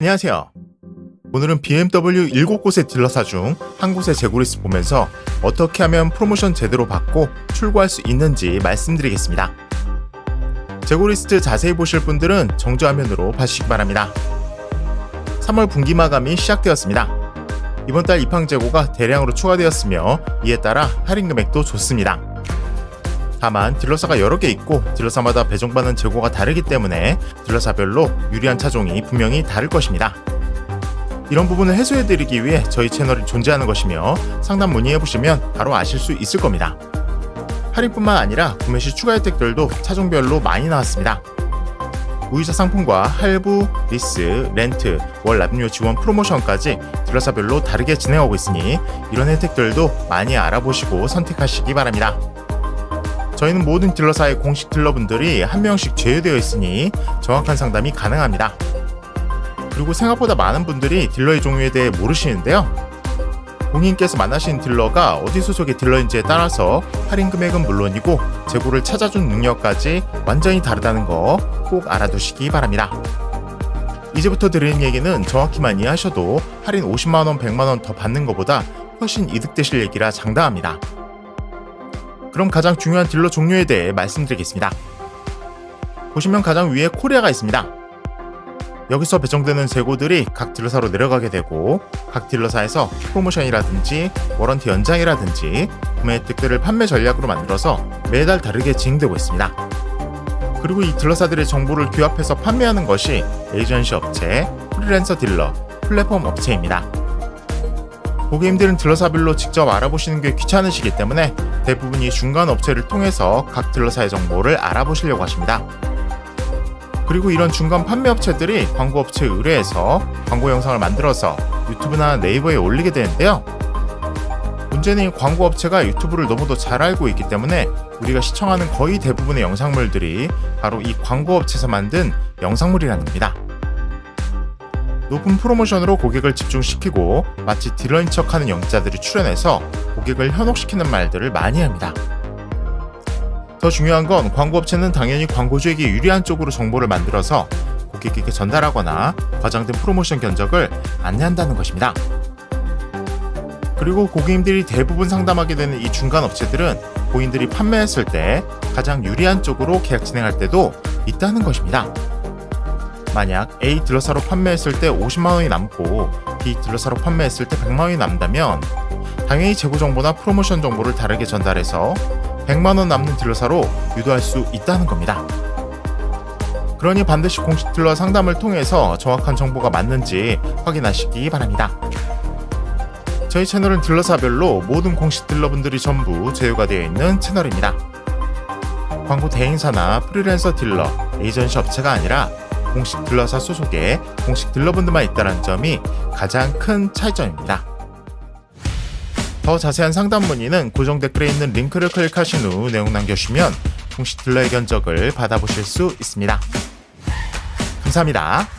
안녕하세요. 오늘은 BMW 7곳의 딜러사 중 한 곳의 재고리스 보면서 어떻게 하면 프로모션 제대로 받고 출고할 수 있는지 말씀드리겠습니다. 재고리스트 자세히 보실 분들은 정주화면으로 봐주시기 바랍니다. 3월 분기 마감이 시작되었습니다. 이번 달 입항 재고가 대량으로 추가되었으며 이에 따라 할인 금액도 좋습니다. 다만 딜러사가 여러 개 있고 딜러사마다 배정받는 재고가 다르기 때문에 딜러사별로 유리한 차종이 분명히 다를 것입니다. 이런 부분을 해소해드리기 위해 저희 채널이 존재하는 것이며 상담 문의해보시면 바로 아실 수 있을 겁니다. 할인뿐만 아니라 구매 시 추가 혜택들도 차종별로 많이 나왔습니다. 무이자 상품과 할부, 리스, 렌트, 월 납입료 지원 프로모션까지 딜러사별로 다르게 진행하고 있으니 이런 혜택들도 많이 알아보시고 선택하시기 바랍니다. 저희는 모든 딜러사의 공식 딜러분들이 한 명씩 제휴되어 있으니 정확한 상담이 가능합니다. 그리고 생각보다 많은 분들이 딜러의 종류에 대해 모르시는데요. 본인께서 만나신 딜러가 어디 소속의 딜러인지에 따라서 할인 금액은 물론이고 재고를 찾아준 능력까지 완전히 다르다는 거 꼭 알아두시기 바랍니다. 이제부터 드리는 얘기는 정확히만 이해하셔도 할인 50만원, 100만원 더 받는 것보다 훨씬 이득되실 얘기라 장담합니다. 그럼 가장 중요한 딜러 종류에 대해 말씀드리겠습니다. 보시면 가장 위에 코리아가 있습니다. 여기서 배정되는 재고들이 각 딜러사로 내려가게 되고 각 딜러사에서 프로모션이라든지 워런티 연장이라든지 구매 혜택들을 판매 전략으로 만들어서 매달 다르게 진행되고 있습니다. 그리고 이 딜러사들의 정보를 규합해서 판매하는 것이 에이전시 업체, 프리랜서 딜러, 플랫폼 업체입니다. 고객님들은 딜러사별로 직접 알아보시는 게 귀찮으시기 때문에 대부분이 중간 업체를 통해서 각 딜러사의 정보를 알아보시려고 하십니다. 그리고 이런 중간 판매 업체들이 광고 업체에 의뢰해서 광고 영상을 만들어서 유튜브나 네이버에 올리게 되는데요. 문제는 이 광고 업체가 유튜브를 너무도 잘 알고 있기 때문에 우리가 시청하는 거의 대부분의 영상물들이 바로 이 광고 업체에서 만든 영상물이라는 겁니다. 높은 프로모션으로 고객을 집중시키고 마치 딜러인 척하는 영자들이 출연해서 고객을 현혹시키는 말들을 많이 합니다. 더 중요한 건 광고업체는 당연히 광고주에게 유리한 쪽으로 정보를 만들어서 고객에게 전달하거나 과장된 프로모션 견적을 안내한다는 것입니다. 그리고 고객님들이 대부분 상담하게 되는 이 중간 업체들은 고객님들이 판매했을 때 가장 유리한 쪽으로 계약 진행할 때도 있다는 것입니다. 만약 A 딜러사로 판매했을 때 50만 원이 남고 B 딜러사로 판매했을 때 100만 원이 남다면 당연히 재고 정보나 프로모션 정보를 다르게 전달해서 100만 원 남는 딜러사로 유도할 수 있다는 겁니다. 그러니 반드시 공식 딜러 상담을 통해서 정확한 정보가 맞는지 확인하시기 바랍니다. 저희 채널은 딜러사별로 모든 공식 딜러분들이 전부 제휴가 되어 있는 채널입니다. 광고 대행사나 프리랜서 딜러, 에이전시 업체가 아니라 공식 딜러사 소속의 공식 딜러분들만 있다는 점이 가장 큰 차이점입니다. 더 자세한 상담 문의는 고정 댓글에 있는 링크를 클릭하신 후 내용 남겨주시면 공식 딜러의 견적을 받아보실 수 있습니다. 감사합니다.